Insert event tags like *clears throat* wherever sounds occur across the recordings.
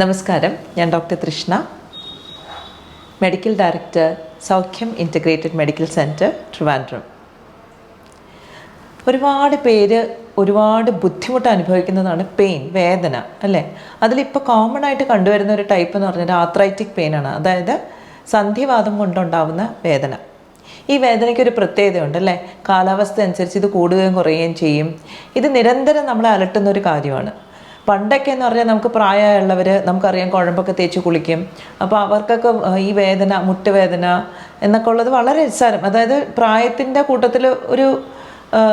നമസ്കാരം. ഞാൻ doctor Trishna medical director Soukhyam integrated medical centre Trivandrum. ഒരുപാട് പേര് ഒരുപാട് ബുദ്ധിമുട്ട് അനുഭവിക്കുന്നതാണ് പെയിൻ വേദന അല്ലേ? അതിലിപ്പോൾ കോമൺ ആയിട്ട് കണ്ടുവരുന്ന ഒരു ടൈപ്പ് എന്ന് പറഞ്ഞാൽ ആത്രൈറ്റിക് പെയിനാണ് അതായത് സന്ധിവാദം കൊണ്ടുണ്ടാവുന്ന വേദന. ഈ വേദനയ്ക്ക് ഒരു പ്രത്യേകതയുണ്ട് അല്ലേ? കാലാവസ്ഥ അനുസരിച്ച് ഇത് കൂടുകയും കുറയുകയും ചെയ്യും. ഇത് നിരന്തരം നമ്മളെ അലട്ടുന്ന ഒരു കാര്യമാണ്. പണ്ടൊക്കെ എന്ന് പറഞ്ഞാൽ നമുക്ക് പ്രായമുള്ളവർ നമുക്കറിയാം കുഴമ്പൊക്കെ തേച്ച് കുളിക്കും. അപ്പോൾ അവർക്കൊക്കെ ഈ വേദന മുട്ടുവേദന എന്നൊക്കെ ഉള്ളത് വളരെ നിസ്സാരം അതായത് പ്രായത്തിന്റെ കൂട്ടത്തിൽ ഒരു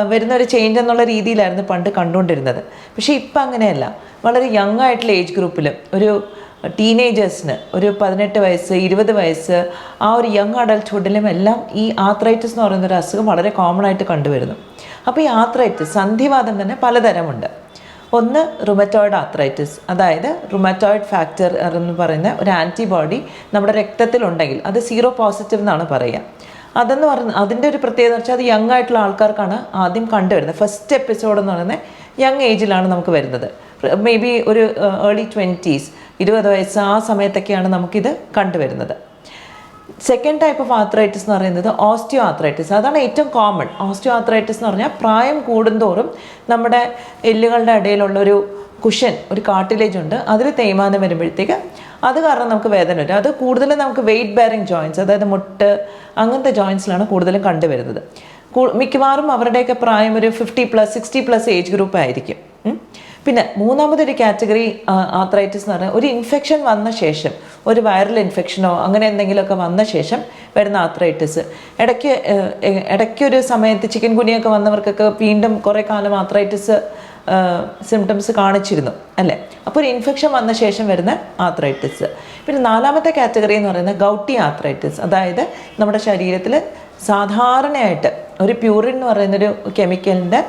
വരുന്ന ഒരു ചേഞ്ച് എന്നുള്ള രീതിയിലായിരുന്നു പണ്ട് കണ്ടുകൊണ്ടിരുന്നത്. പക്ഷേ ഇപ്പം അങ്ങനെയല്ല. വളരെ യങ് ആയിട്ടുള്ള ഏജ് ഗ്രൂപ്പിൽ ഒരു ടീനേജേഴ്സിന് ഒരു പതിനെട്ട് വയസ്സ് ഇരുപത് വയസ്സ് ആ ഒരു യങ് അഡൽട്ട്ഹുഡിലും എല്ലാം ഈ ആത്രൈറ്റിസ് എന്ന് പറയുന്ന ഒരു അസുഖം വളരെ കോമൺ ആയിട്ട് കണ്ടുവരുന്നു. അപ്പോൾ ഈ ആത്രൈറ്റിസ് സന്ധിവാദം തന്നെ പലതരമുണ്ട്. ഒന്ന് റുമറ്റോയിഡ് ആത്രൈറ്റിസ് അതായത് റുമറ്റോയിഡ് ഫാക്ടർ എന്ന് പറയുന്ന ഒരു ആന്റിബോഡി നമ്മുടെ രക്തത്തിലുണ്ടെങ്കിൽ അത് സീറോ പോസിറ്റീവ് എന്നാണ് പറയുക. അതെന്ന് പറഞ്ഞ അതിന്റെ ഒരു പ്രത്യേകത എന്ന് വെച്ചാൽ അത് യങ് ആയിട്ടുള്ള ആൾക്കാർക്കാണ് ആദ്യം കണ്ടുവരുന്നത്. ഫസ്റ്റ് എപ്പിസോഡ് എന്ന് പറയുന്നത് യങ് ഏജിലാണ് നമുക്ക് വരുന്നത്. മേ ബി ഒരു ഏർലി ട്വന്റീസ് ഇരുപത് വയസ്സ് ആ സമയത്തൊക്കെയാണ് നമുക്കിത് കണ്ടുവരുന്നത്. സെക്കൻഡ് ടൈപ്പ് ഓഫ് ആത്രൈറ്റിസ് എന്ന് പറയുന്നത് ഓസ്റ്റിയോ ആത്രൈറ്റിസ് അതാണ് ഏറ്റവും കോമൺ ഓസ്റ്റിയോ ആത്രൈറ്റിസ് എന്ന് പറഞ്ഞാൽ പ്രായം കൂടുന്തോറും നമ്മുടെ എല്ലുകളുടെ ഇടയിലുള്ള ഒരു കുഷൻ ഒരു കാട്ടിലേജ് ഉണ്ട്. അതിൽ തേയ്മാനം വരുമ്പോഴത്തേക്ക് അത് കാരണം നമുക്ക് വേദന വരും. അത് കൂടുതലും നമുക്ക് വെയിറ്റ് ബെയറിങ് ജോയിൻസ് അതായത് മുട്ട് അങ്ങനത്തെ ജോയിൻസിലാണ് കൂടുതലും കണ്ടുവരുന്നത്. മിക്കവാറും അവരുടെയൊക്കെ പ്രായം ഒരു fifty plus sixty plus age group ആയിരിക്കും. പിന്നെ മൂന്നാമതൊരു കാറ്റഗറി ആത്രൈറ്റിസ് എന്ന് പറഞ്ഞാൽ ഒരു ഇൻഫെക്ഷൻ വന്ന ശേഷം ഒരു വൈറൽ ഇൻഫെക്ഷനോ അങ്ങനെ എന്തെങ്കിലുമൊക്കെ വന്ന ശേഷം വരുന്ന ആത്രൈറ്റിസ് ഇടയ്ക്ക് ഇടയ്ക്കൊരു സമയത്ത് ചിക്കൻ കുനിയൊക്കെ വന്നവർക്കൊക്കെ വീണ്ടും കുറേ കാലം ആത്രൈറ്റിസ് സിംറ്റംസ് കാണിച്ചിരുന്നു അല്ലേ? അപ്പോൾ ഒരു ഇൻഫെക്ഷൻ വന്ന ശേഷം വരുന്ന ആത്രൈറ്റിസ് പിന്നെ നാലാമത്തെ കാറ്റഗറി എന്ന് പറയുന്നത് ഗൗട്ടി ആത്രൈറ്റിസ് അതായത് നമ്മുടെ ശരീരത്തിൽ സാധാരണയായിട്ട് ഒരു പ്യൂറിൻ എന്ന് പറയുന്നൊരു കെമിക്കലിന്റെ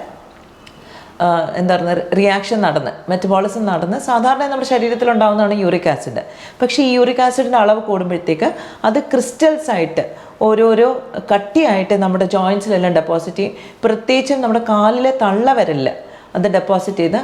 എന്താ പറയുക റിയാക്ഷൻ നടന്ന് മെറ്റബോളിസം നടന്ന് സാധാരണ നമ്മുടെ ശരീരത്തിൽ ഉണ്ടാകുന്നതാണ് യൂറിക് ആസിഡ്. പക്ഷേ ഈ യൂറിക് ആസിഡിന്റെ അളവ് കൂടുമ്പോഴത്തേക്ക് അത് ക്രിസ്റ്റൽസ് ആയിട്ട് ഓരോരോ കട്ടിയായിട്ട് നമ്മുടെ ജോയിൻസിലെല്ലാം ഡെപ്പോസിറ്റ് ചെയ്യും. പ്രത്യേകിച്ചും നമ്മുടെ കാലിലെ തള്ളവരലിൽ അത് ഡെപ്പോസിറ്റ് ചെയ്ത്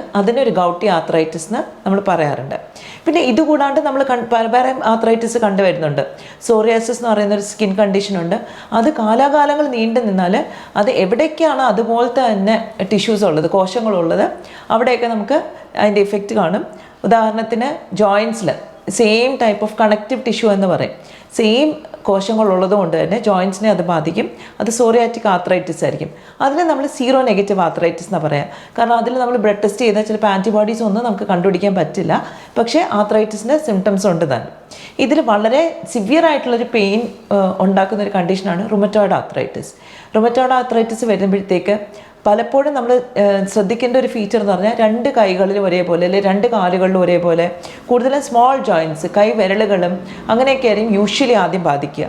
ഒരു ഗൗട്ടി ആത്രൈറ്റിസ് എന്ന് നമ്മൾ പറയാറുണ്ട്. പിന്നെ ഇതുകൂടാണ്ട് നമ്മൾ പല ആത്രൈറ്റിസ് കണ്ടുവരുന്നുണ്ട്. സോറിയാസിസ് എന്ന് പറയുന്ന ഒരു സ്കിൻ കണ്ടീഷൻ ഉണ്ട്. അത് കാലാകാലങ്ങൾ നീണ്ടു നിന്നാൽ അത് എവിടേക്കാണ് അതുപോലത്തെ തന്നെ ടിഷ്യൂസ് ഉള്ളത് കോശങ്ങളുള്ളത് അവിടെയൊക്കെ നമുക്ക് അതിന്റെ ഇഫക്റ്റ് കാണും. ഉദാഹരണത്തിന് ജോയിൻസിൽ same type of connective tissue എന്ന് പറയും. സെയിം കോശങ്ങളുള്ളത് കൊണ്ട് തന്നെ ജോയിൻസിനെ അത് ബാധിക്കും. അത് സോറിയാറ്റിക് ആത്രൈറ്റിസ് ആയിരിക്കും. അതിന് നമ്മൾ സീറോ നെഗറ്റീവ് ആത്രൈറ്റിസ് എന്ന് പറയാം. കാരണം അതിൽ നമ്മൾ ബ്ലഡ് ടെസ്റ്റ് ചെയ്താൽ ചിലപ്പോൾ ആന്റിബോഡീസ് ഒന്നും നമുക്ക് കണ്ടുപിടിക്കാൻ പറ്റില്ല. പക്ഷേ ആത്രൈറ്റിസിന്റെ സിംറ്റംസ് ഉണ്ട് തന്നെ. ഇതിൽ വളരെ സിവിയർ ആയിട്ടുള്ളൊരു പെയിൻ ഉണ്ടാക്കുന്ന ഒരു കണ്ടീഷനാണ് റുമറ്റോയിഡ് ആത്രൈറ്റിസ് റുമറ്റോയിഡ് ആത്രൈറ്റിസ് വരുമ്പോഴത്തേക്ക് പലപ്പോഴും നമ്മൾ ശ്രദ്ധിക്കേണ്ട ഒരു ഫീച്ചർ എന്ന് പറഞ്ഞാൽ രണ്ട് കൈകളിലും ഒരേപോലെ അല്ലെങ്കിൽ രണ്ട് കാലുകളിലും ഒരേപോലെ കൂടുതലും സ്മോൾ ജോയിന്റ്സ് കൈ വിരലുകളും അങ്ങനെയൊക്കെ ആയിരിക്കും യൂഷ്വലി ആദ്യം ബാധിക്കുക.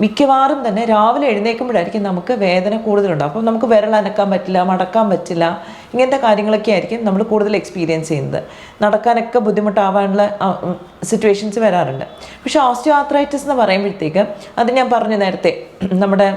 മിക്കവാറും തന്നെ രാവിലെ എഴുന്നേൽക്കുമ്പോഴായിരിക്കും നമുക്ക് വേദന കൂടുതലുണ്ടാവും അപ്പം നമുക്ക് വിരൽ അനക്കാൻ പറ്റില്ല മടക്കാൻ പറ്റില്ല ഇങ്ങനത്തെ കാര്യങ്ങളൊക്കെ ആയിരിക്കും നമ്മൾ കൂടുതൽ എക്സ്പീരിയൻസ് ചെയ്യുന്നത്. നടക്കാനൊക്കെ ബുദ്ധിമുട്ടാവാനുള്ള സിറ്റുവേഷൻസ് വരാറുണ്ട്. പക്ഷേ ഓസ്റ്റിയോ ആത്രൈറ്റിസ് എന്ന് പറയുമ്പോഴത്തേക്ക് അത് ഞാൻ പറഞ്ഞു നേരത്തെ നമ്മുടെ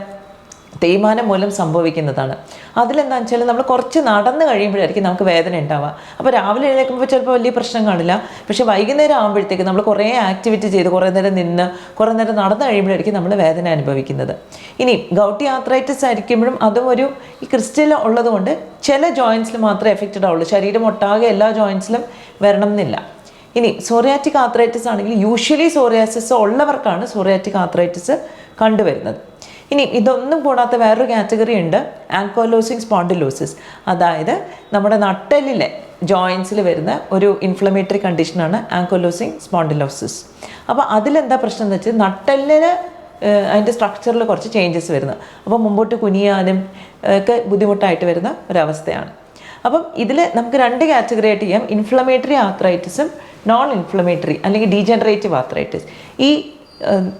തേയ്മാനം മൂലം സംഭവിക്കുന്നതാണ്. അതിലെന്താണെന്ന് വെച്ചാൽ നമ്മൾ കുറച്ച് നടന്നു കഴിയുമ്പോഴായിരിക്കും നമുക്ക് വേദന ഉണ്ടാവുക. അപ്പോൾ രാവിലെ എഴുന്നേൽക്കുമ്പോൾ ചിലപ്പോൾ വലിയ പ്രശ്നം കാണില്ല. പക്ഷേ വൈകുന്നേരം ആകുമ്പോഴത്തേക്ക് നമ്മൾ കുറേ ആക്ടിവിറ്റി ചെയ്ത് കുറേ നേരം നിന്ന് കുറേ നേരം നടന്നു കഴിയുമ്പോഴായിരിക്കും നമ്മൾ വേദന അനുഭവിക്കുന്നത്. ഇനി ഗൗട്ടി ആത്രൈറ്റിസ് ആയിരിക്കുമ്പോഴും അതും ഒരു ഈ ക്രിസ്റ്റൽ ഉള്ളതുകൊണ്ട് ചില ജോയിൻസിൽ മാത്രമേ എഫക്റ്റഡ് ആവുള്ളൂ. ശരീരം ഒട്ടാകെ എല്ലാ ജോയിൻസിലും വരണം എന്നില്ല. ഇനി സോറിയാറ്റിക് ആത്രൈറ്റിസ് ആണെങ്കിൽ യൂഷ്വലി സോറിയാസിസ് ഉള്ളവർക്കാണ് സോറിയാറ്റിക് ആത്രൈറ്റിസ് കണ്ടുവരുന്നത്. ഇനി ഇതൊന്നും കൂടാത്ത വേറൊരു കാറ്റഗറി ഉണ്ട് ആങ്കോലോസിങ് സ്പോണ്ടിലോസിസ്. അതായത് നമ്മുടെ നട്ടലിലെ ജോയിൻസിൽ വരുന്ന ഒരു ഇൻഫ്ലമേറ്ററി കണ്ടീഷനാണ് ആങ്കോലോസിങ് സ്പോണ്ടിലോസിസ്. അപ്പോൾ അതിലെന്താ പ്രശ്നം എന്ന് വെച്ചാൽ നട്ടലിന് അതിന്റെ സ്ട്രക്ചറിൽ കുറച്ച് ചേഞ്ചസ് വരുന്നത് അപ്പോൾ മുമ്പോട്ട് കുനിയാനും ഒക്കെ ബുദ്ധിമുട്ടായിട്ട് വരുന്ന ഒരവസ്ഥയാണ്. അപ്പം ഇതിൽ നമുക്ക് രണ്ട് കാറ്റഗറി ആയിട്ട് ചെയ്യാം. ഇൻഫ്ലമേറ്ററി ആത്രൈറ്റിസും നോൺ ഇൻഫ്ലമേറ്ററി അല്ലെങ്കിൽ ഡീജനറേറ്റീവ് ആത്രൈറ്റിസ് ഈ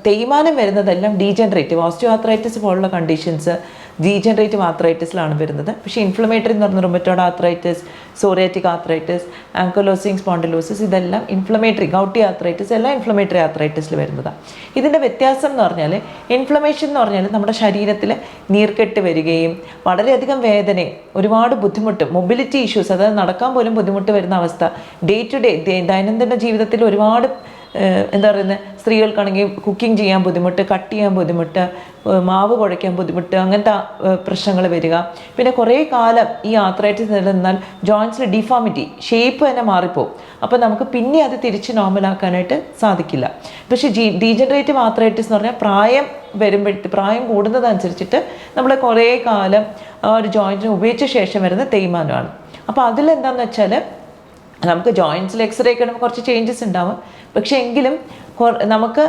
തേയ്മാനം വരുന്നതെല്ലാം ഡീജനറേറ്റീവ് ഓസ്റ്റിയോ ആത്രൈറ്റിസ് പോലുള്ള കണ്ടീഷൻസ് ഡീജനറേറ്റീവ് ആത്രൈറ്റിസിലാണ് വരുന്നത്. പക്ഷേ ഇൻഫ്ലമേറ്ററി എന്ന് പറഞ്ഞ rheumatoid arthritis psoriatic arthritis ankylosing spondylosis ഇതെല്ലാം ഇൻഫ്ലമേറ്ററി ഗൗട്ടി ആത്രൈറ്റിസ് എല്ലാം ഇൻഫ്ലമേറ്ററി ആത്രൈറ്റിസിൽ വരുന്നതാണ് ഇതിന്റെ വ്യത്യാസം എന്ന് പറഞ്ഞാൽ ഇൻഫ്ലമേഷൻ എന്ന് പറഞ്ഞാൽ നമ്മുടെ ശരീരത്തിൽ നീർക്കെട്ട് വരികയും വളരെയധികം വേദന ഒരുപാട് ബുദ്ധിമുട്ട് മൊബിലിറ്റി ഇഷ്യൂസ് അതായത് നടക്കാൻ പോലും ബുദ്ധിമുട്ട് വരുന്ന അവസ്ഥ ഡേ ടു ഡേ ദൈനംദിന ജീവിതത്തിൽ ഒരുപാട് എന്താ പറയുന്നത് സ്ത്രീകൾക്കാണെങ്കിൽ കുക്കിംഗ് ചെയ്യാൻ ബുദ്ധിമുട്ട് കട്ട് ചെയ്യാൻ ബുദ്ധിമുട്ട് മാവ് കുഴയ്ക്കാൻ ബുദ്ധിമുട്ട് അങ്ങനത്തെ പ്രശ്നങ്ങൾ വരിക. പിന്നെ കുറേ കാലം ഈ ആത്രൈറ്റിസ് നിലനിന്നാൽ ജോയിൻസിൽ ഡിഫോമിറ്റി ഷേപ്പ് തന്നെ മാറിപ്പോവും. അപ്പോൾ നമുക്ക് പിന്നെ അത് തിരിച്ച് നോർമലാക്കാനായിട്ട് സാധിക്കില്ല. പക്ഷേ ജി ഡീജനറേറ്റീവ് ആത്രൈറ്റിസ് എന്ന് പറഞ്ഞാൽ പ്രായം വരുമ്പോഴത്തെ പ്രായം കൂടുന്നതനുസരിച്ചിട്ട് നമ്മൾ കുറേ കാലം ഒരു ജോയിന്റിന് ഉപയോഗിച്ച ശേഷം വരുന്ന തേയ്മാനമാണ്. അപ്പോൾ അതിലെന്താണെന്ന് വെച്ചാൽ നമുക്ക് ജോയിൻസിൽ എക്സ്റേ ഒക്കെ ഇടുമ്പോൾ കുറച്ച് ചേഞ്ചസ് ഉണ്ടാവും. പക്ഷേ എങ്കിലും നമുക്ക്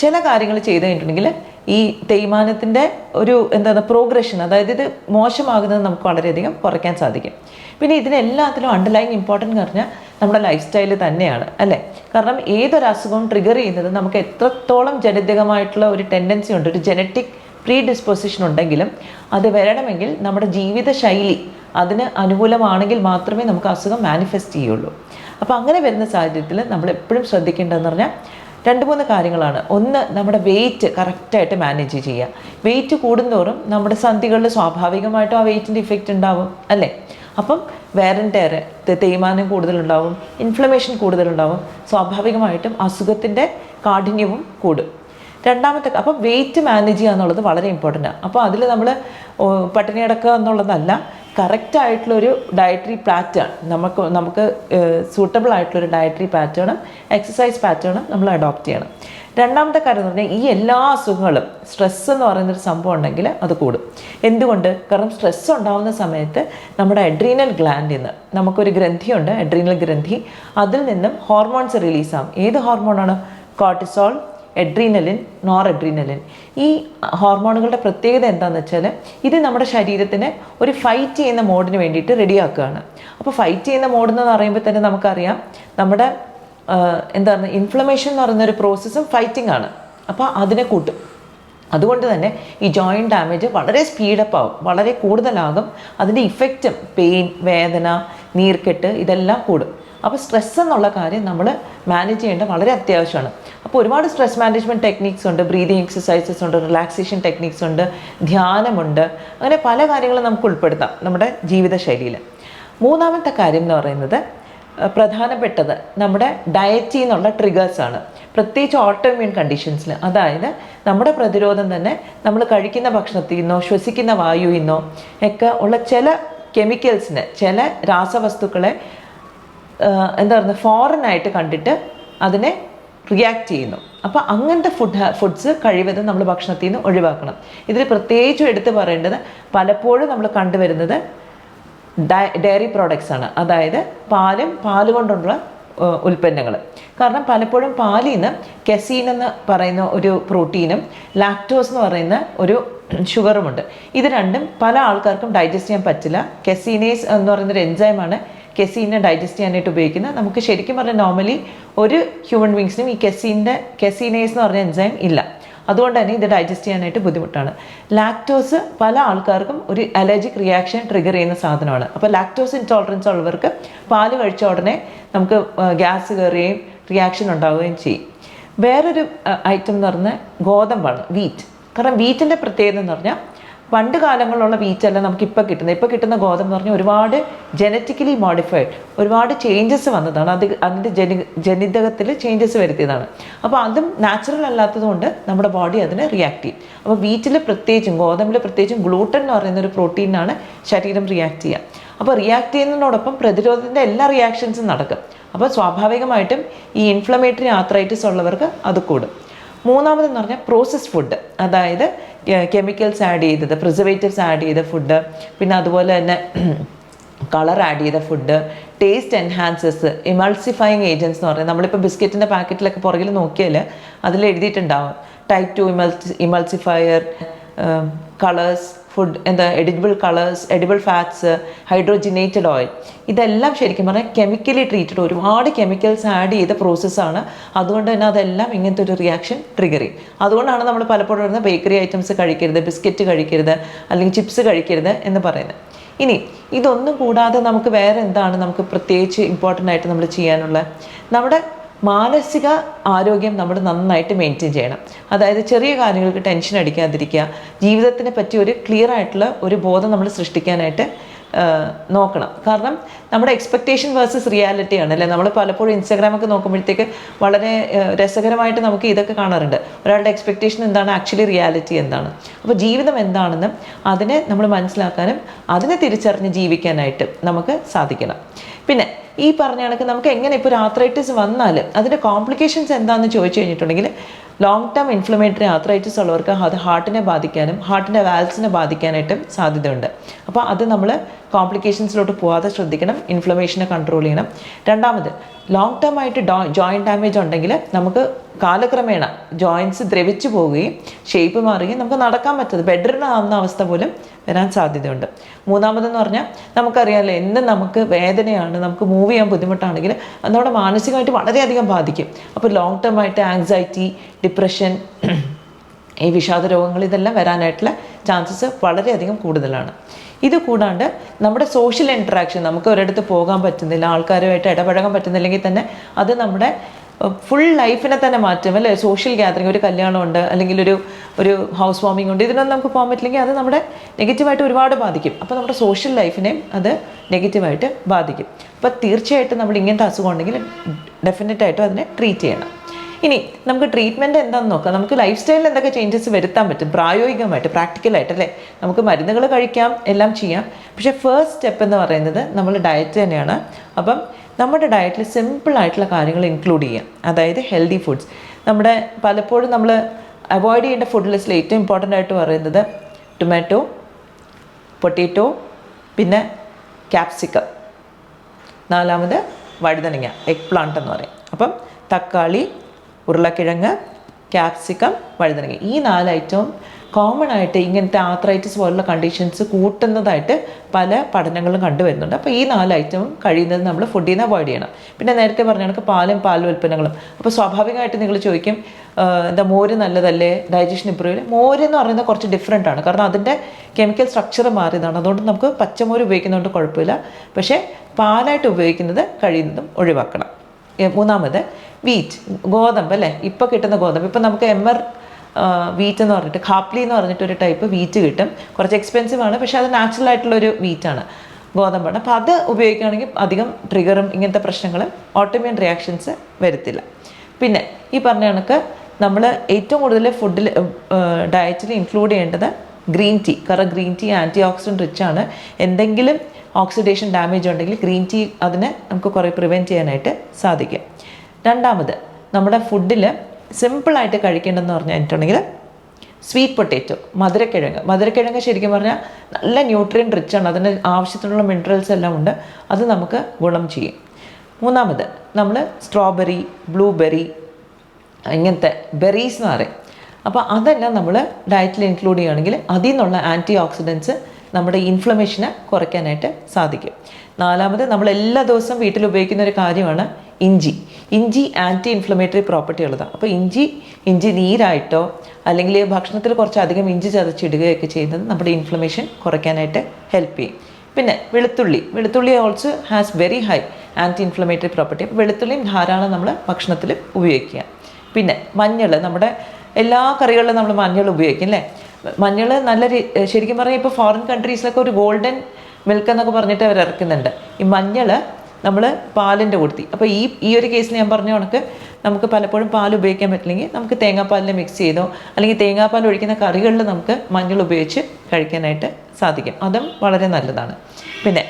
ചില കാര്യങ്ങൾ ചെയ്ത് കഴിഞ്ഞിട്ടുണ്ടെങ്കിൽ ഈ തേയ്മാനത്തിന്റെ ഒരു എന്താണ് പ്രോഗ്രഷൻ അതായത് ഇത് മോശമാകുന്നത് നമുക്ക് വളരെയധികം കുറയ്ക്കാൻ സാധിക്കും. പിന്നെ ഇതിനെല്ലാത്തിലും അണ്ടർലൈങ് ഇമ്പോർട്ടന്റ് എന്ന് പറഞ്ഞാൽ നമ്മുടെ ലൈഫ് സ്റ്റൈൽ തന്നെയാണ് അല്ലേ? കാരണം ഏതൊരു അസുഖവും ട്രിഗർ ചെയ്യുന്നത് നമുക്ക് എത്രത്തോളം ജനിതകമായിട്ടുള്ള ഒരു ടെൻഡൻസി ഉണ്ട് ഒരു ജനറ്റിക് പ്രീ ഡിസ്പോസിഷൻ ഉണ്ടെങ്കിലും അത് വരണമെങ്കിൽ നമ്മുടെ ജീവിത ശൈലി അതിന് അനുകൂലമാണെങ്കിൽ മാത്രമേ നമുക്ക് അസുഖം മാനിഫെസ്റ്റ് ചെയ്യുള്ളൂ. അപ്പോൾ അങ്ങനെ വരുന്ന സാഹചര്യത്തിൽ നമ്മൾ എപ്പോഴും ശ്രദ്ധിക്കേണ്ടതെന്ന് പറഞ്ഞാൽ രണ്ട് മൂന്ന് കാര്യങ്ങളാണ്. ഒന്ന് നമ്മുടെ വെയിറ്റ് കറക്റ്റായിട്ട് മാനേജ് ചെയ്യുക. വെയിറ്റ് കൂടുന്തോറും നമ്മുടെ സന്ധികളിൽ സ്വാഭാവികമായിട്ടും ആ വെയിറ്റിന്റെ ഇഫക്റ്റ് ഉണ്ടാവും അല്ലേ? അപ്പം വേറന്റേർ തേയ്മാനം കൂടുതലുണ്ടാവും ഇൻഫ്ലമേഷൻ കൂടുതലുണ്ടാവും സ്വാഭാവികമായിട്ടും അസുഖത്തിന്റെ കാഠിന്യവും കൂടും. രണ്ടാമത്തെ അപ്പം വെയിറ്റ് മാനേജ് ചെയ്യുക എന്നുള്ളത് വളരെ ഇമ്പോർട്ടന്റ് ആണ് അപ്പോൾ അതിൽ നമ്മൾ പട്ടിണി കിടക്കുക എന്നുള്ളതല്ല കറക്റ്റ് ആയിട്ടുള്ളൊരു ഡയറ്ററി പാറ്റേൺ നമുക്ക് നമുക്ക് സൂട്ടബിൾ ആയിട്ടുള്ളൊരു ഡയറ്ററി പാറ്റേണും എക്സസൈസ് പാറ്റേണും നമ്മൾ അഡോപ്റ്റ് ചെയ്യണം. രണ്ടാമത്തെ കാര്യം എന്ന് പറഞ്ഞാൽ ഈ എല്ലാ അസുഖങ്ങളും സ്ട്രെസ് എന്ന് പറയുന്നൊരു സംഭവം ഉണ്ടെങ്കിൽ അത് കൂടും. എന്തുകൊണ്ട്? കാരണം സ്ട്രെസ് ഉണ്ടാകുന്ന സമയത്ത് നമ്മുടെ അഡ്രീനൽ ഗ്ലാൻഡിൽ നിന്ന് നമുക്കൊരു ഗ്രന്ഥിയുണ്ട് അഡ്രീനൽ ഗ്രന്ഥി അതിൽ നിന്നും ഹോർമോൺസ് റിലീസാകും ഏത് ഹോർമോണാണ് കോർട്ടിസോൾ എഡ്രീനലിൻ നോർ എഡ്രീനലിൻ ഈ ഹോർമോണുകളുടെ പ്രത്യേകത എന്താണെന്ന് വെച്ചാൽ ഇത് നമ്മുടെ ശരീരത്തിന് ഒരു ഫൈറ്റ് ചെയ്യുന്ന മോഡിന് വേണ്ടിയിട്ട് റെഡിയാക്കുകയാണ് അപ്പോൾ ഫൈറ്റ് ചെയ്യുന്ന മോഡ് എന്ന് പറയുമ്പോൾ തന്നെ നമുക്കറിയാം നമ്മുടെ എന്താണ് ഇൻഫ്ലമേഷൻ എന്ന് പറയുന്ന ഒരു പ്രോസസ്സും ഫൈറ്റിംഗ് ആണ്. അപ്പോൾ അതിനെ കൂട്ടും. അതുകൊണ്ട് തന്നെ ഈ ജോയിന്റ് ഡാമേജ് വളരെ സ്പീഡപ്പ് ആവും വളരെ കൂടുതലാകും. അതിന്റെ ഇഫക്റ്റും പെയിൻ വേദന നീർക്കെട്ട് ഇതെല്ലാം കൂടും. അപ്പോൾ സ്ട്രെസ് എന്നുള്ള കാര്യം നമ്മൾ മാനേജ് ചെയ്യേണ്ടത് വളരെ അത്യാവശ്യമാണ്. അപ്പോൾ ഒരുപാട് സ്ട്രെസ് മാനേജ്മെന്റ് ടെക്നിക്സ് ഉണ്ട് ബ്രീതിങ് എക്സസൈസസ് ഉണ്ട് റിലാക്സേഷൻ ടെക്നിക്സ് ഉണ്ട് ധ്യാനമുണ്ട് അങ്ങനെ പല കാര്യങ്ങളും നമുക്ക് ഉൾപ്പെടുത്താം നമ്മുടെ ജീവിതശൈലിയിൽ മൂന്നാമത്തെ കാര്യം എന്ന് പറയുന്നത് പ്രധാനപ്പെട്ടത് നമ്മുടെ ഡയറ്റിൽ നിന്നുള്ള ട്രിഗേഴ്സാണ് പ്രത്യേകിച്ച് ഓട്ടോമ്യൂൺ കണ്ടീഷൻസിൽ അതായത് നമ്മുടെ പ്രതിരോധം തന്നെ നമ്മൾ കഴിക്കുന്ന ഭക്ഷണത്തിൽ നിന്നോ ശ്വസിക്കുന്ന വായുവിൽ നിന്നോ ഒക്കെ ഉള്ള ചില കെമിക്കൽസിന് ചില രാസവസ്തുക്കളെ എന്താ പറയുക ഫോറിൻ ആയിട്ട് കണ്ടിട്ട് അതിനെ റിയാക്ട് ചെയ്യുന്നു. അപ്പോൾ അങ്ങനത്തെ ഫുഡ് ഫുഡ്സ് കഴിവതും നമ്മൾ ഭക്ഷണത്തിൽ നിന്ന് ഒഴിവാക്കണം. ഇതിൽ പ്രത്യേകിച്ചും എടുത്തു പറയേണ്ടത് പലപ്പോഴും നമ്മൾ കണ്ടുവരുന്നത് ഡയറി പ്രോഡക്റ്റ്സ് ആണ്. അതായത് പാലും പാൽ കൊണ്ടുള്ള ഉൽപ്പന്നങ്ങൾ കാരണം പലപ്പോഴും പാലിൽ നിന്ന് കെസീൻ എന്ന് പറയുന്ന ഒരു പ്രോട്ടീനും ലാക്ടോസ് എന്ന് പറയുന്ന ഒരു ഷുഗറുമുണ്ട് ഇത് രണ്ടും പല ആൾക്കാർക്കും ഡൈജസ്റ്റ് ചെയ്യാൻ പറ്റില്ല. കെസീനേസ് എന്ന് പറയുന്ന ഒരു എൻസൈമാണ് കെസീനെ ഡൈജസ്റ്റ് ചെയ്യാനായിട്ട് ഉപയോഗിക്കുന്നത് നമുക്ക് ശരിക്കും പറഞ്ഞാൽ നോർമലി ഒരു ഹ്യൂമൻ ബീങ്സിനും ഈ കെസീന്റെ കെസീനേസ് എന്ന് പറഞ്ഞ എൻസൈം ഇല്ല. അതുകൊണ്ട് തന്നെ ഇത് ഡൈജസ്റ്റ് ചെയ്യാനായിട്ട് ബുദ്ധിമുട്ടാണ്. ലാക്ടോസ് പല ആൾക്കാർക്കും ഒരു അലർജിക് റിയാക്ഷൻ ട്രിഗർ ചെയ്യുന്ന സാധനമാണ്. അപ്പോൾ ലാക്ടോസ് ഇൻടോളറൻസ് ഉള്ളവർക്ക് പാൽ കഴിച്ച ഉടനെ നമുക്ക് ഗ്യാസ് കയറുകയും റിയാക്ഷൻ ഉണ്ടാവുകയും ചെയ്യും. വേറൊരു ഐറ്റം എന്ന് പറഞ്ഞാൽ ഗോതമ്പാണ് വീറ്റ് കാരണം വീറ്റിന്റെ പ്രത്യേകത എന്ന് പറഞ്ഞാൽ പണ്ട് കാലങ്ങളിലുള്ള വീച്ചല്ല നമുക്ക് ഇപ്പോൾ കിട്ടുന്നത്. ഇപ്പോൾ കിട്ടുന്ന ഗോതമ്പ് എന്ന് പറഞ്ഞാൽ ഒരുപാട് ജനറ്റിക്കലി മോഡിഫൈഡ് ഒരുപാട് ചേഞ്ചസ് വന്നതാണ്. അത് അതിന്റെ ജനി ജനിതകത്തിൽ ചേഞ്ചസ് വരുത്തിയതാണ്. അപ്പോൾ അതും നാച്ചുറൽ അല്ലാത്തതുകൊണ്ട് നമ്മുടെ ബോഡി അതിനെ റിയാക്ട് ചെയ്യും. അപ്പോൾ വീറ്റിൽ പ്രത്യേകിച്ചും ഗോതമ്പിൽ പ്രത്യേകിച്ചും ഗ്ലൂട്ടൻ എന്ന് പറയുന്ന ഒരു പ്രോട്ടീനാണ് ശരീരം റിയാക്ട് ചെയ്യുക. അപ്പോൾ റിയാക്ട് ചെയ്യുന്നതിനോടൊപ്പം പ്രതിരോധത്തിന്റെ എല്ലാ റിയാക്ഷൻസും നടക്കും. അപ്പോൾ സ്വാഭാവികമായിട്ടും ഈ ഇൻഫ്ലമേറ്ററി ആത്രൈറ്റിസ് ഉള്ളവർക്ക് അത് കൂടും. മൂന്നാമതെന്ന് പറഞ്ഞാൽ പ്രോസസ് ഫുഡ് അതായത് കെമിക്കൽസ് ആഡ് ചെയ്തത് പ്രിസർവേറ്റീവ്സ് ആഡ് ചെയ്ത ഫുഡ് പിന്നെ അതുപോലെ തന്നെ *clears throat* കളർ ആഡ് ചെയ്ത food taste enhancers emulsifying agents എന്ന് പറയുന്നത് നമ്മളിപ്പോൾ ബിസ്ക്കറ്റിന്റെ പാക്കറ്റിലൊക്കെ പുറകിൽ നോക്കിയാൽ അതിൽ എഴുതിയിട്ടുണ്ടാവും. Type two emulsi emulsifier colours food എന്താ edible colours edible fats hydrogenated oil ഇതെല്ലാം ശരിക്കും പറഞ്ഞാൽ കെമിക്കലി ട്രീറ്റഡ് ഒരുപാട് കെമിക്കൽസ് ആഡ് ചെയ്ത പ്രോസസ്സാണ് അതുകൊണ്ട് തന്നെ അതെല്ലാം ഇങ്ങനത്തെ ഒരു റിയാക്ഷൻ ട്രിഗർ ചെയ്യും. അതുകൊണ്ടാണ് നമ്മൾ പലപ്പോഴും വരുന്നത് ബേക്കറി ഐറ്റംസ് കഴിക്കരുത് ബിസ്ക്കറ്റ് കഴിക്കരുത് അല്ലെങ്കിൽ ചിപ്സ് കഴിക്കരുത് എന്ന് പറയുന്നത്. ഇനി ഇതൊന്നും കൂടാതെ നമുക്ക് വേറെ എന്താണ് നമുക്ക് പ്രത്യേകിച്ച് ഇമ്പോർട്ടന്റ് ആയിട്ട് നമ്മൾ ചെയ്യാനുള്ള നമ്മുടെ മാനസിക ആരോഗ്യം നമ്മൾ നന്നായിട്ട് മെയിന്റെയിൻ ചെയ്യണം. അതായത് ചെറിയ കാര്യങ്ങൾക്ക് ടെൻഷൻ അടിക്കാതിരിക്കുക. ജീവിതത്തിനെ പറ്റി ഒരു ക്ലിയർ ആയിട്ടുള്ള ഒരു ബോധം നമ്മൾ സൃഷ്ടിക്കാനായിട്ട് നോക്കണം. കാരണം നമ്മുടെ എക്സ്പെക്റ്റേഷൻ വേഴ്സസ് റിയാലിറ്റി ആണ് അല്ലേ? നമ്മൾ പലപ്പോഴും ഇൻസ്റ്റാഗ്രാമൊക്കെ നോക്കുമ്പോഴത്തേക്ക് വളരെ രസകരമായിട്ട് നമുക്ക് ഇതൊക്കെ കാണാറുണ്ട്. ഒരാളുടെ എക്സ്പെക്റ്റേഷൻ എന്താണ്? ആക്ച്വലി റിയാലിറ്റി എന്താണ്? അപ്പോൾ ജീവിതം എന്താണെന്നും അതിനെ നമ്മൾ മനസ്സിലാക്കാനും അതിനെ തിരിച്ചറിഞ്ഞ് ജീവിക്കാനായിട്ട് നമുക്ക് സാധിക്കണം. പിന്നെ ഈ പറഞ്ഞ കണക്ക് നമുക്ക് എങ്ങനെ ഇപ്പോൾ ഒരു ആത്രൈറ്റിസ് വന്നാൽ അതിന്റെ കോംപ്ലിക്കേഷൻസ് എന്താണെന്ന് ചോദിച്ചു കഴിഞ്ഞിട്ടുണ്ടെങ്കിൽ ലോങ് ടേം ഇൻഫ്ലമേറ്ററി ആത്രൈറ്റിസ് ഉള്ളവർക്ക് അത് ഹാർട്ടിനെ ബാധിക്കാനും ഹാർട്ടിന്റെ വാൽസിനെ ബാധിക്കാനായിട്ടും സാധ്യതയുണ്ട്. അപ്പോൾ അത് നമ്മൾ കോംപ്ലിക്കേഷൻസിലോട്ട് പോകാതെ ശ്രദ്ധിക്കണം ഇൻഫ്ലമേഷനെ കൺട്രോൾ ചെയ്യണം. രണ്ടാമത് ലോങ് ടേം ആയിട്ട് ജോയിന്റ് ഡാമേജ് ഉണ്ടെങ്കിൽ നമുക്ക് കാലക്രമേണ ജോയിന്റ്സ് ദ്രവിച്ചു പോവുകയും ഷേപ്പ് മാറുകയും നമുക്ക് നടക്കാൻ പറ്റത് ബെഡറിനാവുന്ന അവസ്ഥ പോലും വരാൻ സാധ്യതയുണ്ട്. മൂന്നാമതെന്ന് പറഞ്ഞാൽ നമുക്കറിയാമല്ലോ എന്ത് നമുക്ക് വേദനയാണ് നമുക്ക് മൂവ് ചെയ്യാൻ ബുദ്ധിമുട്ടാണെങ്കിൽ നമ്മുടെ മാനസികമായിട്ട് വളരെയധികം ബാധിക്കും. അപ്പോൾ ലോങ് ടേം ആയിട്ട് ആങ്സൈറ്റി ഡിപ്രഷൻ ഈ വിഷാദ രോഗങ്ങൾ ഇതെല്ലാം വരാനായിട്ടുള്ള ചാൻസസ് വളരെയധികം കൂടുതലാണ്. ഇത് കൂടാണ്ട് നമ്മുടെ സോഷ്യൽ ഇൻട്രാക്ഷൻ നമുക്ക് ഒരിടത്ത് പോകാൻ പറ്റുന്നില്ല ആൾക്കാരുമായിട്ട് ഇടപഴകാൻ പറ്റുന്നില്ലെങ്കിൽ തന്നെ അത് നമ്മുടെ ഫുൾ ലൈഫിനെ തന്നെ മാറ്റും. അല്ലേ? സോഷ്യൽ ഗ്യാതറിങ് ഒരു കല്യാണമുണ്ട് അല്ലെങ്കിൽ ഒരു ഒരു ഹൗസ് വാമിംഗ് ഉണ്ട് ഇതിനൊന്നും നമുക്ക് പോകാൻ പറ്റില്ലെങ്കിൽ അത് നമ്മുടെ നെഗറ്റീവായിട്ട് ഒരുപാട് ബാധിക്കും. അപ്പോൾ നമ്മുടെ സോഷ്യൽ ലൈഫിനെയും അത് നെഗറ്റീവായിട്ട് ബാധിക്കും. അപ്പോൾ തീർച്ചയായിട്ടും നമ്മൾ ഇങ്ങനത്തെ അസുഖം ഉണ്ടെങ്കിൽ ഡെഫിനറ്റായിട്ടും അതിനെ ട്രീറ്റ് ചെയ്യണം. ഇനി നമുക്ക് ട്രീറ്റ്മെന്റ് എന്താണെന്ന് നോക്കാം. നമുക്ക് ലൈഫ് സ്റ്റൈലിൽ എന്തൊക്കെ ചേഞ്ചസ് വരുത്താൻ പറ്റും? പ്രായോഗികമായിട്ട് പ്രാക്ടിക്കലായിട്ട് അല്ലേ? നമുക്ക് മരുന്നുകൾ കഴിക്കാം എല്ലാം ചെയ്യാം. പക്ഷേ ഫസ്റ്റ് സ്റ്റെപ്പ് എന്ന് പറയുന്നത് നമ്മൾ ഡയറ്റ് തന്നെയാണ്. അപ്പം നമ്മുടെ ഡയറ്റിൽ സിമ്പിൾ ആയിട്ടുള്ള കാര്യങ്ങൾ ഇൻക്ലൂഡ് ചെയ്യാം. അതായത് ഹെൽത്തി ഫുഡ്സ് നമ്മുടെ പലപ്പോഴും നമ്മൾ അവോയ്ഡ് ചെയ്യേണ്ട ഫുഡ് ലിസ്റ്റിൽ ഏറ്റവും ഇമ്പോർട്ടന്റ് ആയിട്ട് പറയുന്നത് ടൊമാറ്റോ പൊട്ടേറ്റോ പിന്നെ ക്യാപ്സിക്കം നാലാമത് വഴുതനങ്ങ എഗ് പ്ലാന്റ് എന്ന് പറയും. അപ്പം തക്കാളി ഉരുളക്കിഴങ്ങ് ക്യാപ്സിക്കം വഴുതനങ്ങ. ഈ നാല് ഐറ്റവും കോമൺ ആയിട്ട് ഇങ്ങനത്തെ ആത്രൈറ്റിസ് പോലുള്ള കണ്ടീഷൻസ് കൂട്ടുന്നതായിട്ട് പല പഠനങ്ങളും കണ്ടുവരുന്നുണ്ട്. അപ്പോൾ ഈ നാല് ഐറ്റവും കഴിയുന്നത് നമ്മൾ ഫുഡിൽ നിന്ന് അവോയ്ഡ് ചെയ്യണം. പിന്നെ നേരത്തെ പറഞ്ഞ കണക്ക് പാലും പാൽ ഉൽപ്പന്നങ്ങളും. അപ്പോൾ സ്വാഭാവികമായിട്ട് നിങ്ങൾ ചോദിക്കും എന്താ മോര് നല്ലതല്ലേ? ഡൈജഷൻ ഇമ്പ്രൂവ് ചെയ്യും മോര് എന്ന് പറയുന്നത് കുറച്ച് ഡിഫറെന്റ് ആണ്. കാരണം അതിന്റെ കെമിക്കൽ സ്ട്രക്ചർ മാറിയതാണ്. അതുകൊണ്ട് നമുക്ക് പച്ചമോര് ഉപയോഗിക്കുന്നതുകൊണ്ട് കുഴപ്പമില്ല. പക്ഷേ പാലായിട്ട് ഉപയോഗിക്കുന്നത് കഴിയുന്നതും ഒഴിവാക്കണം. മൂന്നാമത് വീറ്റ് ഗോതമ്പ് അല്ലേ? ഇപ്പോൾ കിട്ടുന്ന ഗോതമ്പ്. ഇപ്പം നമുക്ക് എം ആർ വീറ്റ് എന്ന് പറഞ്ഞിട്ട് ഖാപ്ലി എന്ന് പറഞ്ഞിട്ട് ഒരു ടൈപ്പ് വീറ്റ് കിട്ടും. കുറച്ച് എക്സ്പെൻസീവ് ആണ് പക്ഷേ അത് നാച്ചുറൽ ആയിട്ടുള്ളൊരു വീറ്റാണ് ഗോതമ്പാണ്. അപ്പോൾ അത് ഉപയോഗിക്കുകയാണെങ്കിൽ അധികം ട്രിഗറും ഇങ്ങനത്തെ പ്രശ്നങ്ങളും ഓട്ടോമിയൻ റിയാക്ഷൻസ് വരത്തില്ല. പിന്നെ ഈ പറഞ്ഞ കണക്ക് നമ്മൾ ഏറ്റവും കൂടുതൽ ഫുഡിൽ ഡയറ്റിൽ ഇൻക്ലൂഡ് ചെയ്യേണ്ടത് ഗ്രീൻ ടീ കാരണം green tea anti oxidant rich ആണ്. എന്തെങ്കിലും ഓക്സിഡേഷൻ ഡാമേജ് ഉണ്ടെങ്കിൽ ഗ്രീൻ ടീ അതിനെ നമുക്ക് കുറേ പ്രിവെന്റ് ചെയ്യാനായിട്ട് സാധിക്കും. രണ്ടാമത് നമ്മുടെ ഫുഡിൽ സിമ്പിളായിട്ട് കഴിക്കേണ്ടതെന്ന് പറഞ്ഞിട്ടുണ്ടെങ്കിൽ സ്വീറ്റ് പൊട്ടേറ്റോ മധുരക്കിഴങ്ങ്. മധുരക്കിഴങ്ങ് ശരിക്കും പറഞ്ഞാൽ നല്ല ന്യൂട്രിയൻ റിച്ച് ആണ്. അതിന് ആവശ്യത്തിനുള്ള മിനറൽസ് എല്ലാം ഉണ്ട്. അത് നമുക്ക് ഗുണം ചെയ്യും. മൂന്നാമത് നമ്മൾ സ്ട്രോബെറി ബ്ലൂബെറി ഇങ്ങനത്തെ ബെറീസ് എന്ന് പറയും. അപ്പോൾ അതെല്ലാം നമ്മൾ ഡയറ്റിൽ ഇൻക്ലൂഡ് ചെയ്യുകയാണെങ്കിൽ അതിൽ നിന്നുള്ള ആന്റി ഓക്സിഡൻസ് നമ്മുടെ ഇൻഫ്ലമേഷനെ കുറയ്ക്കാനായിട്ട് സാധിക്കും. നാലാമത് നമ്മൾ എല്ലാ ദിവസവും വീട്ടിൽ ഉപയോഗിക്കുന്ന ഒരു കാര്യമാണ് ഇഞ്ചി. ഇഞ്ചി ആന്റി ഇൻഫ്ലമേറ്ററി പ്രോപ്പർട്ടി ഉള്ളതാണ്. അപ്പോൾ ഇഞ്ചി ഇഞ്ചി നീരായിട്ടോ അല്ലെങ്കിൽ ഭക്ഷണത്തിൽ കുറച്ചധികം ഇഞ്ചി ചതച്ചിടുകയൊക്കെ ചെയ്യുന്നത് നമ്മുടെ ഇൻഫ്ലമേഷൻ കുറയ്ക്കാനായിട്ട് ഹെൽപ്പ് ചെയ്യും. പിന്നെ വെളുത്തുള്ളി. വെളുത്തുള്ളി also has very high anti inflammatory property അപ്പോൾ വെളുത്തുള്ളിയും ധാരാളം നമ്മൾ ഭക്ഷണത്തിൽ ഉപയോഗിക്കുക. പിന്നെ മഞ്ഞൾ. നമ്മുടെ എല്ലാ കറികളിലും നമ്മൾ മഞ്ഞൾ ഉപയോഗിക്കും അല്ലേ? മഞ്ഞൾ നല്ല ശരിക്കും പറഞ്ഞാൽ ഇപ്പോൾ ഫോറിൻ കൺട്രീസിലൊക്കെ ഒരു ഗോൾഡൻ മിൽക്ക് എന്നൊക്കെ പറഞ്ഞിട്ട് അവർ ഇറക്കുന്നുണ്ട്. ഈ മഞ്ഞൾ നമ്മൾ പാലിന്റെ കൊടുത്തി അപ്പോൾ ഈ ഈ ഒരു കേസിൽ ഞാൻ പറഞ്ഞ കണക്ക് നമുക്ക് പലപ്പോഴും പാൽ ഉപയോഗിക്കാൻ പറ്റില്ലെങ്കിൽ നമുക്ക് തേങ്ങാപ്പാലിനെ മിക്സ് ചെയ്തോ അല്ലെങ്കിൽ തേങ്ങാപ്പാൽ ഒഴിക്കുന്ന കറികളിൽ നമുക്ക് മഞ്ഞൾ ഉപയോഗിച്ച് കഴിക്കാനായിട്ട് സാധിക്കും. അതും വളരെ നല്ലതാണ്. പിന്നെ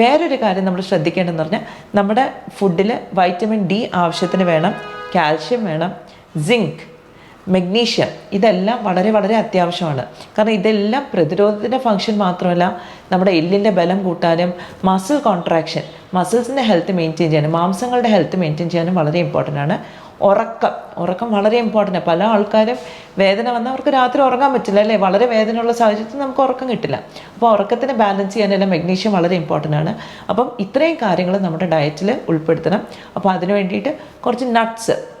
വേറൊരു കാര്യം നമ്മൾ ശ്രദ്ധിക്കേണ്ടതെന്ന് പറഞ്ഞാൽ നമ്മുടെ ഫുഡിൽ വൈറ്റമിൻ ഡി ആവശ്യത്തിന് വേണം കാൽഷ്യം വേണം സിങ്ക് മെഗ്നീഷ്യം ഇതെല്ലാം വളരെ വളരെ അത്യാവശ്യമാണ്. കാരണം ഇതെല്ലാം പ്രതിരോധത്തിന്റെ ഫങ്ഷൻ മാത്രമല്ല നമ്മുടെ എല്ലിന്റെ ബലം കൂട്ടാനും മസിൽ കോൺട്രാക്ഷൻ മസിൽസിന്റെ ഹെൽത്ത് മെയിന്റെയിൻ ചെയ്യാനും മാംസങ്ങളുടെ ഹെൽത്ത് മെയിന്റെയിൻ ചെയ്യാനും വളരെ ഇമ്പോർട്ടന്റ് ആണ്. ഉറക്കം. ഉറക്കം വളരെ ഇമ്പോർട്ടന്റ് പല ആൾക്കാരും വേദന വന്നാൽ അവർക്ക് രാത്രി ഉറങ്ങാൻ പറ്റില്ല അല്ലേ? വളരെ വേദനയുള്ള സാഹചര്യത്തിൽ നമുക്ക് ഉറക്കം കിട്ടില്ല. അപ്പോൾ ഉറക്കത്തിന് ബാലൻസ് ചെയ്യാനെല്ലാം മെഗ്നീഷ്യം വളരെ ഇമ്പോർട്ടന്റ് ആണ്. അപ്പം ഇത്രയും കാര്യങ്ങൾ നമ്മുടെ ഡയറ്റിൽ ഉൾപ്പെടുത്തണം. അപ്പോൾ അതിന് വേണ്ടിയിട്ട് കുറച്ച് നട്ട്സ്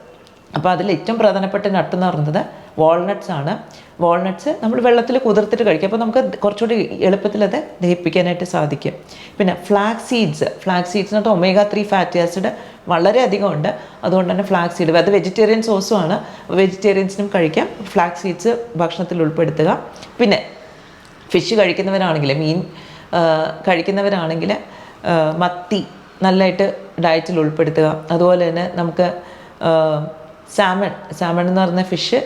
അപ്പോൾ അതിൽ ഏറ്റവും പ്രധാനപ്പെട്ട നട്ട് എന്ന് പറയുന്നത് വാൾനട്ട്സ് ആണ്. വാൾനട്ട്സ് നമ്മൾ വെള്ളത്തിൽ കുതിർത്തിട്ട് കഴിക്കും. അപ്പോൾ നമുക്ക് കുറച്ചുകൂടി എളുപ്പത്തിൽ അത് ദഹിപ്പിക്കാനായിട്ട് സാധിക്കും. പിന്നെ ഫ്ലാക്സ് സീഡ്സ് ഫ്ലാക്സ് സീഡ്സിനകത്ത് ഒമേഗ ത്രീ ഫാറ്റി ആസിഡ് വളരെയധികം ഉണ്ട്. അതുകൊണ്ട് തന്നെ ഫ്ലാക്സ് സീഡ് അത് വെജിറ്റേറിയൻ സോസും ആണ്. വെജിറ്റേറിയൻസിനും കഴിക്കാം. ഫ്ലാക്സ് സീഡ്സ് ഭക്ഷണത്തിൽ ഉൾപ്പെടുത്തുക. പിന്നെ ഫിഷ് കഴിക്കുന്നവരാണെങ്കിൽ മീൻ കഴിക്കുന്നവരാണെങ്കിൽ മത്തി നല്ലതായിട്ട് ഡയറ്റിൽ ഉൾപ്പെടുത്തുക. അതുപോലെ തന്നെ നമുക്ക് സാമൺ സാമൺ എന്ന് പറഞ്ഞ ഫിഷ്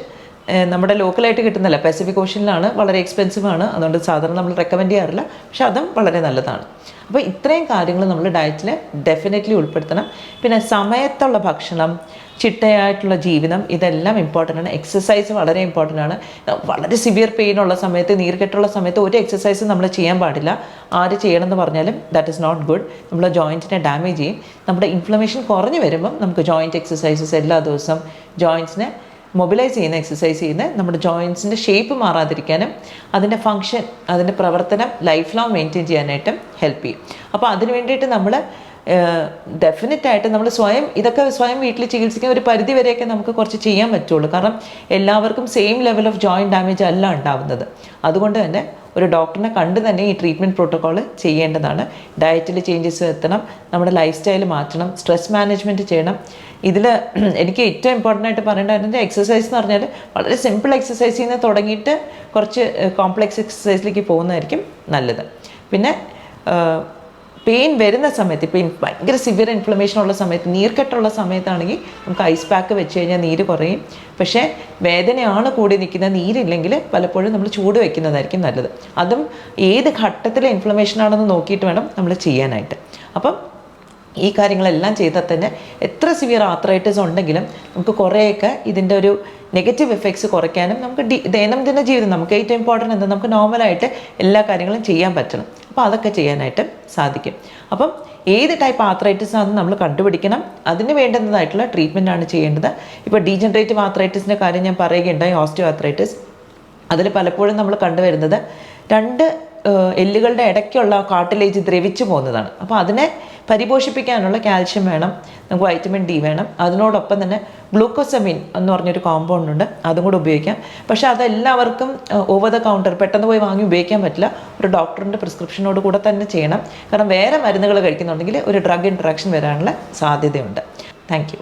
നമ്മുടെ ലോക്കലായിട്ട് കിട്ടുന്നില്ല. പസഫിക് ഓഷ്യനിലാണ് വളരെ എക്സ്പെൻസീവ് ആണ്. അതുകൊണ്ട് സാധാരണ നമ്മൾ റെക്കമെൻഡ് ചെയ്യാറില്ല. പക്ഷേ അതും വളരെ നല്ലതാണ്. അപ്പോൾ ഇത്രയും കാര്യങ്ങൾ നമ്മൾ ഡയറ്റിൽ ഡെഫിനറ്റ്ലി ഉൾപ്പെടുത്തണം. പിന്നെ സമയത്തുള്ള ഭക്ഷണം ചിട്ടയായിട്ടുള്ള ജീവിതം ഇതെല്ലാം ഇമ്പോർട്ടന്റ് ആണ്. എക്സസൈസ് വളരെ ഇമ്പോർട്ടന്റ് ആണ്. വളരെ സിവിയർ പെയിൻ ഉള്ള സമയത്ത് നീർക്കെട്ടുള്ള സമയത്ത് ഒരു എക്സസൈസും നമ്മൾ ചെയ്യാൻ പാടില്ല. ആര് ചെയ്യണമെന്ന് പറഞ്ഞാലും ദാറ്റ് ഇസ് നോട്ട് ഗുഡ് നമ്മളെ ജോയിന്റിനെ ഡാമേജ് ചെയ്യും. നമ്മുടെ ഇൻഫ്ലമേഷൻ കുറഞ്ഞു വരുമ്പം നമുക്ക് ജോയിന്റ് എക്സസൈസസ് എല്ലാ ദിവസം ജോയിന്റ്സിനെ മൊബിലൈസ് ചെയ്യുന്ന എക്സസൈസ് ചെയ്യുന്ന നമ്മുടെ ജോയിൻസിന്റെ ഷേപ്പ് മാറാതിരിക്കാനും അതിന്റെ ഫങ്ഷൻ അതിന്റെ പ്രവർത്തനം ലൈഫ് ലോങ് മെയിന്റെയിൻ ചെയ്യാനായിട്ടും ഹെൽപ്പ് ചെയ്യും. അപ്പോൾ അതിന് വേണ്ടിയിട്ട് നമ്മൾ ഡെഫിനറ്റ് ആയിട്ട് നമ്മൾ സ്വയം ഇതൊക്കെ സ്വയം വീട്ടിൽ ചികിത്സിക്കാൻ ഒരു പരിധി വരെയൊക്കെ നമുക്ക് കുറച്ച് ചെയ്യാൻ പറ്റുള്ളൂ. കാരണം എല്ലാവർക്കും same level of joint damage അല്ല ഉണ്ടാവുന്നത്. അതുകൊണ്ട് തന്നെ ഒരു ഡോക്ടറിനെ കണ്ട് തന്നെ ഈ ട്രീറ്റ്മെന്റ് പ്രോട്ടോക്കോൾ ചെയ്യേണ്ടതാണ്. ഡയറ്റിൽ ചേഞ്ചസ് വരുത്തണം. നമ്മുടെ ലൈഫ് സ്റ്റൈൽ മാറ്റണം. സ്ട്രെസ് മാനേജ്മെന്റ് ചെയ്യണം. ഇതിൽ *clears throat* എനിക്ക് ഏറ്റവും ഇമ്പോർട്ടന്റ് ആയിട്ട് പറയേണ്ടത് എക്സസൈസ് എന്ന് പറഞ്ഞാൽ വളരെ സിമ്പിൾ എക്സസൈസിൽ നിന്ന് തുടങ്ങിയിട്ട് കുറച്ച് കോംപ്ലെക്സ് എക്സസൈസിലേക്ക് പോകുന്നതായിരിക്കും നല്ലത്. പിന്നെ പെയിൻ വരുന്ന സമയത്ത് ഇപ്പം ഭയങ്കര സിവിയർ ഇൻഫ്ലമേഷൻ ഉള്ള സമയത്ത് നീർക്കെട്ടുള്ള സമയത്താണെങ്കിൽ നമുക്ക് ഐസ് പാക്ക് വെച്ച് കഴിഞ്ഞാൽ നീര് കുറയും. പക്ഷേ വേദനയാണ് കൂടി നിൽക്കുന്നത് നീരില്ലെങ്കിൽ പലപ്പോഴും നമ്മൾ ചൂട് വയ്ക്കുന്നതായിരിക്കും നല്ലത്. അതും ഏത് ഘട്ടത്തിലെ ഇൻഫ്ലമേഷൻ ആണെന്ന് നോക്കിയിട്ട് വേണം നമ്മൾ ചെയ്യാനായിട്ട്. അപ്പം ഈ കാര്യങ്ങളെല്ലാം ചെയ്താൽ തന്നെ എത്ര സിവിയർ ആത്രൈറ്റിസ് ഉണ്ടെങ്കിലും നമുക്ക് കുറേയൊക്കെ ഇതിന്റെ ഒരു നെഗറ്റീവ് എഫക്ട്സ് കുറയ്ക്കാനും നമുക്ക് ദൈനംദിന ജീവിതം നമുക്ക് ഏറ്റവും ഇമ്പോർട്ടന്റ് എന്താ? നമുക്ക് നോർമലായിട്ട് എല്ലാ കാര്യങ്ങളും ചെയ്യാൻ പറ്റണം. അപ്പോൾ അതൊക്കെ ചെയ്യാനായിട്ട് സാധിക്കും. അപ്പം ഏത് ടൈപ്പ് ആത്രൈറ്റിസ് ആണെന്ന് നമ്മൾ കണ്ടുപിടിക്കണം. അതിന് വേണ്ടുന്നതായിട്ടുള്ള ട്രീറ്റ്മെന്റ് ആണ് ചെയ്യേണ്ടത്. ഇപ്പോൾ ഡീജനറേറ്റീവ് ആത്രൈറ്റിസിന്റെ കാര്യം ഞാൻ പറയുകയുണ്ടായി ഓസ്റ്റിയോ ആത്രൈറ്റിസ് അതിൽ പലപ്പോഴും നമ്മൾ കണ്ടുവരുന്നത് രണ്ട് എല്ലുകളുടെ ഇടയ്ക്കുള്ള കാട്ടിലേജ് ദ്രവിച്ചു പോകുന്നതാണ്. അപ്പോൾ അതിനെ പരിപോഷിപ്പിക്കാനുള്ള കാൽഷ്യം വേണം നമുക്ക് വൈറ്റമിൻ ഡി വേണം. അതിനോടൊപ്പം തന്നെ ഗ്ലൂക്കോസമിൻ എന്ന് പറഞ്ഞൊരു കോമ്പൗണ്ട് ഉണ്ട് അതും കൂടെ ഉപയോഗിക്കാം. പക്ഷേ അതെല്ലാവർക്കും ഓവർ ദ കൗണ്ടർ പെട്ടെന്ന് പോയി വാങ്ങി ഉപയോഗിക്കാൻ പറ്റില്ല. ഒരു ഡോക്ടറിന്റെ പ്രിസ്ക്രിപ്ഷനോട് കൂടെ തന്നെ ചെയ്യണം. കാരണം വേറെ മരുന്നുകൾ കഴിക്കുന്നുണ്ടെങ്കിൽ ഒരു ഡ്രഗ് ഇൻട്രാക്ഷൻ വരാനുള്ള സാധ്യതയുണ്ട്. താങ്ക്